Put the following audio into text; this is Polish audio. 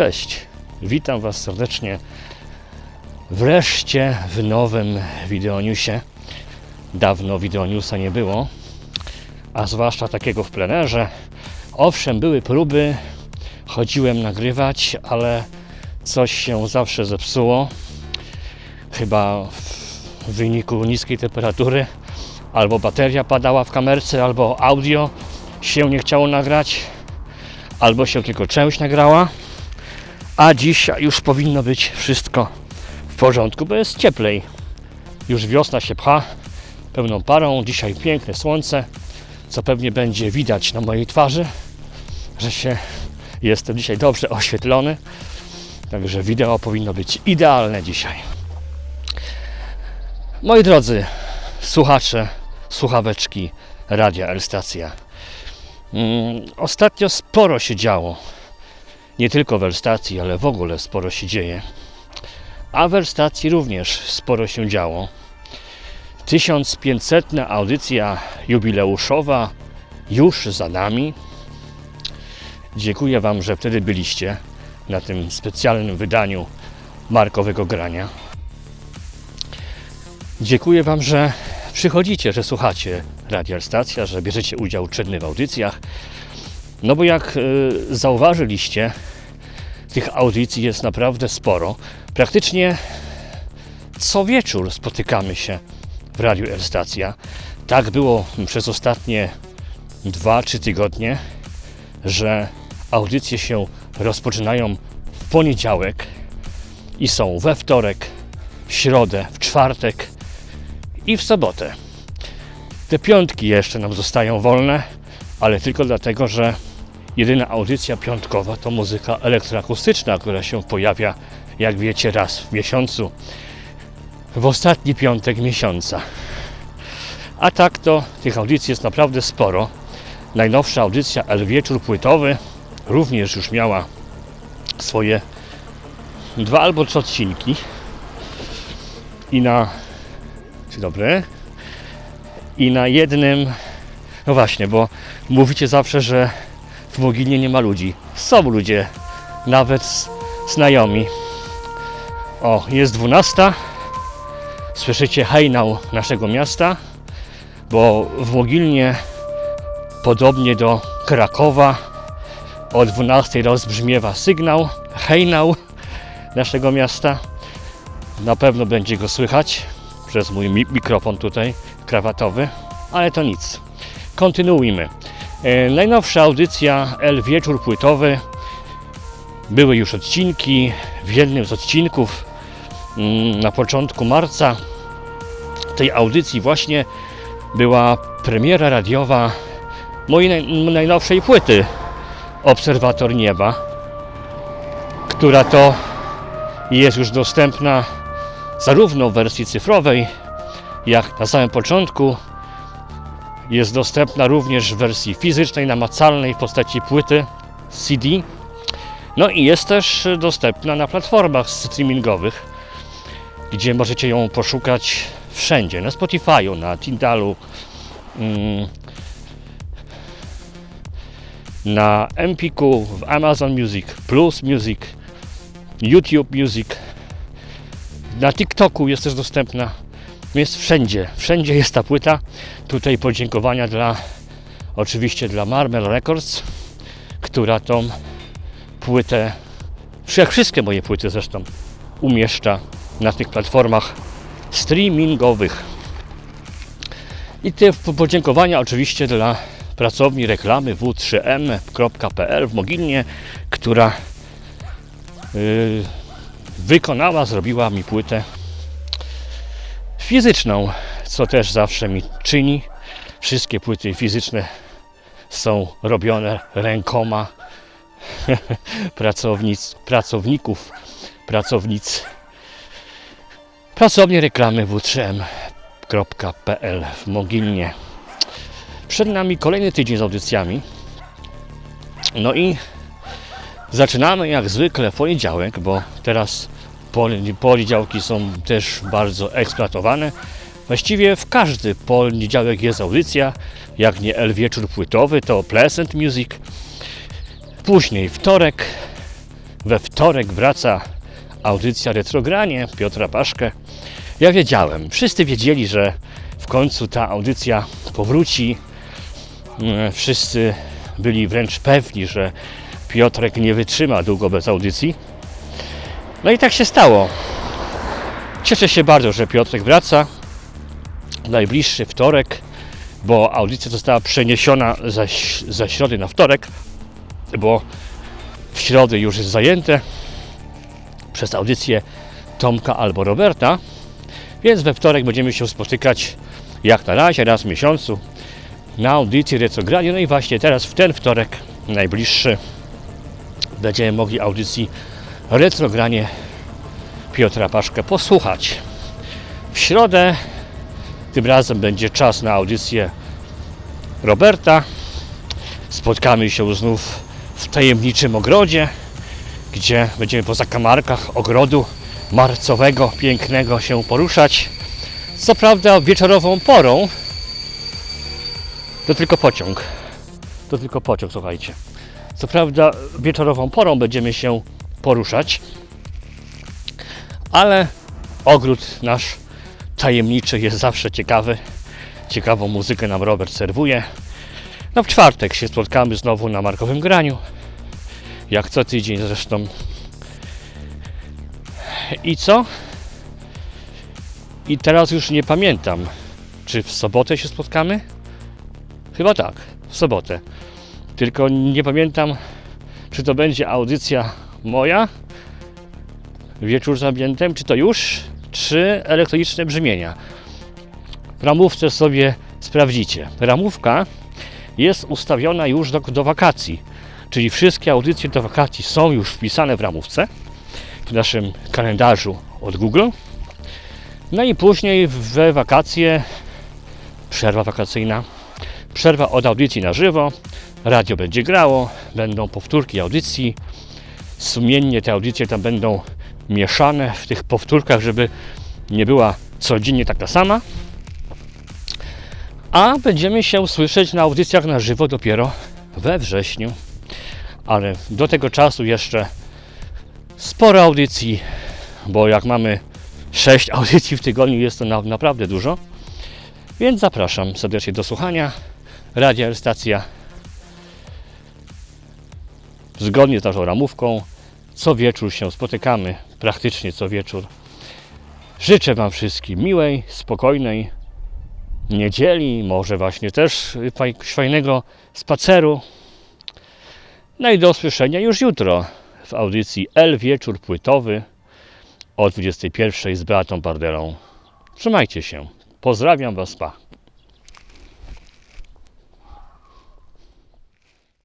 Cześć, witam Was serdecznie wreszcie w nowym wideonewsie. Dawno wideonewsa nie było, a zwłaszcza takiego w plenerze. Owszem, były próby, chodziłem nagrywać, ale coś się zawsze zepsuło. Chyba w wyniku niskiej temperatury albo bateria padała w kamerce, albo audio się nie chciało nagrać, albo się tylko część nagrała. A dzisiaj już powinno być wszystko w porządku, bo jest cieplej. Już wiosna się pcha pełną parą. Dzisiaj piękne słońce, co pewnie będzie widać na mojej twarzy, że się jestem dzisiaj dobrze oświetlony. Także wideo powinno być idealne dzisiaj. Moi drodzy słuchacze, słuchaweczki Radia L Stacja. Mm, ostatnio sporo się działo. Nie tylko w L Stacji, ale w ogóle sporo się dzieje. A w L Stacji również sporo się działo. 1500 audycja jubileuszowa już za nami. Dziękuję Wam, że wtedy byliście na tym specjalnym wydaniu markowego grania. Dziękuję Wam, że przychodzicie, że słuchacie Radia Stacja, że bierzecie udział czynny w audycjach. No bo jak y, zauważyliście, tych audycji jest naprawdę sporo. Praktycznie co wieczór spotykamy się w Radiu L Stacja. Tak było przez ostatnie 2-3 tygodnie, że audycje się rozpoczynają w poniedziałek i są we wtorek, w środę, w czwartek i w sobotę. Te piątki jeszcze nam zostają wolne, ale tylko dlatego, że jedyna audycja piątkowa to muzyka elektroakustyczna, która się pojawia, jak wiecie, raz w miesiącu, w ostatni piątek miesiąca. A tak to tych audycji jest naprawdę sporo. Najnowsza audycja El Wieczór Płytowy również już miała swoje dwa albo trzy odcinki. I na. Dzień dobry. I na jednym. No właśnie, bo mówicie zawsze, że w Mogilnie nie ma ludzi. Są ludzie, nawet znajomi. O, jest 12. Słyszycie hejnał naszego miasta, bo w Mogilnie, podobnie do Krakowa, o 12 rozbrzmiewa sygnał, hejnał naszego miasta. Na pewno będzie go słychać przez mój mi- mikrofon tutaj krawatowy, ale to nic. Kontynuujmy. E, najnowsza audycja El Wieczór Płytowy. Były już odcinki. W jednym z odcinków mm, na początku marca tej audycji właśnie była premiera radiowa mojej naj, najnowszej płyty Obserwator Nieba, która to jest już dostępna zarówno w wersji cyfrowej, jak na samym początku jest dostępna również w wersji fizycznej, namacalnej w postaci płyty CD. No i jest też dostępna na platformach streamingowych, gdzie możecie ją poszukać wszędzie, na Spotify'u, na Tindalu, mm, na Empiku, w Amazon Music, Plus Music, YouTube Music, na TikToku jest też dostępna. Jest wszędzie, wszędzie jest ta płyta. Tutaj podziękowania dla, oczywiście dla Marmel Records, która tą płytę, jak wszystkie moje płyty zresztą, umieszcza na tych platformach streamingowych. I te po- podziękowania oczywiście dla pracowni reklamy w3m.pl w Mogilnie, która yy, wykonała, zrobiła mi płytę fizyczną, co też zawsze mi czyni. Wszystkie płyty fizyczne są robione rękoma pracownic, pracowników, pracownic pracowni reklamy w3m.pl w Mogilnie. Przed nami kolejny tydzień z audycjami. No i zaczynamy jak zwykle w poniedziałek, bo teraz poniedziałki są też bardzo eksploatowane. Właściwie w każdy poniedziałek jest audycja, jak nie El Wieczór Płytowy, to Pleasant Music. Później wtorek, we wtorek wraca audycja Retrogranie Piotra Paszkę. Ja wiedziałem, wszyscy wiedzieli, że w końcu ta audycja powróci. Mm, Wszyscy byli wręcz pewni, że Piotrek nie wytrzyma długo bez audycji. No i tak się stało. Cieszę się bardzo, że Piotrek wraca. Najbliższy wtorek, bo audycja została przeniesiona ze, ze środy na wtorek, bo w środę już jest zajęte przez audycję Tomka albo Roberta, więc we wtorek będziemy się spotykać jak na razie, raz w miesiącu na audycji Retrogranie. No i właśnie teraz w ten wtorek, najbliższy, będziemy mogli audycji Retrogranie Piotra Paszkę posłuchać. W środę tym razem będzie czas na audycję Roberta. Spotkamy się znów w tajemniczym ogrodzie, gdzie będziemy po zakamarkach ogrodu marcowego, pięknego się poruszać. Co prawda wieczorową porą, to tylko pociąg. To tylko pociąg, słuchajcie. Co prawda wieczorową porą będziemy się poruszać, ale ogród nasz tajemniczy jest zawsze ciekawy. Ciekawą muzykę nam Robert serwuje. No w czwartek się spotkamy znowu na markowym graniu. Jak co tydzień zresztą. I co? I teraz już nie pamiętam, czy w sobotę się spotkamy? Chyba tak, w sobotę. Tylko nie pamiętam, czy to będzie audycja moja, wieczór z ambientem, czy to już, czy elektroniczne brzmienia. W ramówce sobie sprawdzicie. Ramówka jest ustawiona już do, do wakacji, czyli wszystkie audycje do wakacji są już wpisane w ramówce, w naszym kalendarzu od Google. No i później we wakacje, przerwa wakacyjna, przerwa od audycji na żywo, radio będzie grało, będą powtórki audycji, sumiennie te audycje tam będą mieszane w tych powtórkach, żeby nie była codziennie taka sama. A będziemy się słyszeć na audycjach na żywo dopiero we wrześniu. Ale do tego czasu jeszcze sporo audycji, bo jak mamy 6 audycji w tygodniu, jest to na, naprawdę dużo. Więc zapraszam serdecznie do słuchania. Radia Stacja zgodnie z naszą ramówką co wieczór się spotykamy, praktycznie co wieczór. Życzę Wam wszystkim miłej, spokojnej niedzieli, może właśnie też fajnego spaceru. No i do usłyszenia już jutro w audycji L Wieczór Płytowy o 21 z Beatą Bardelą. Trzymajcie się. Pozdrawiam Was, pa.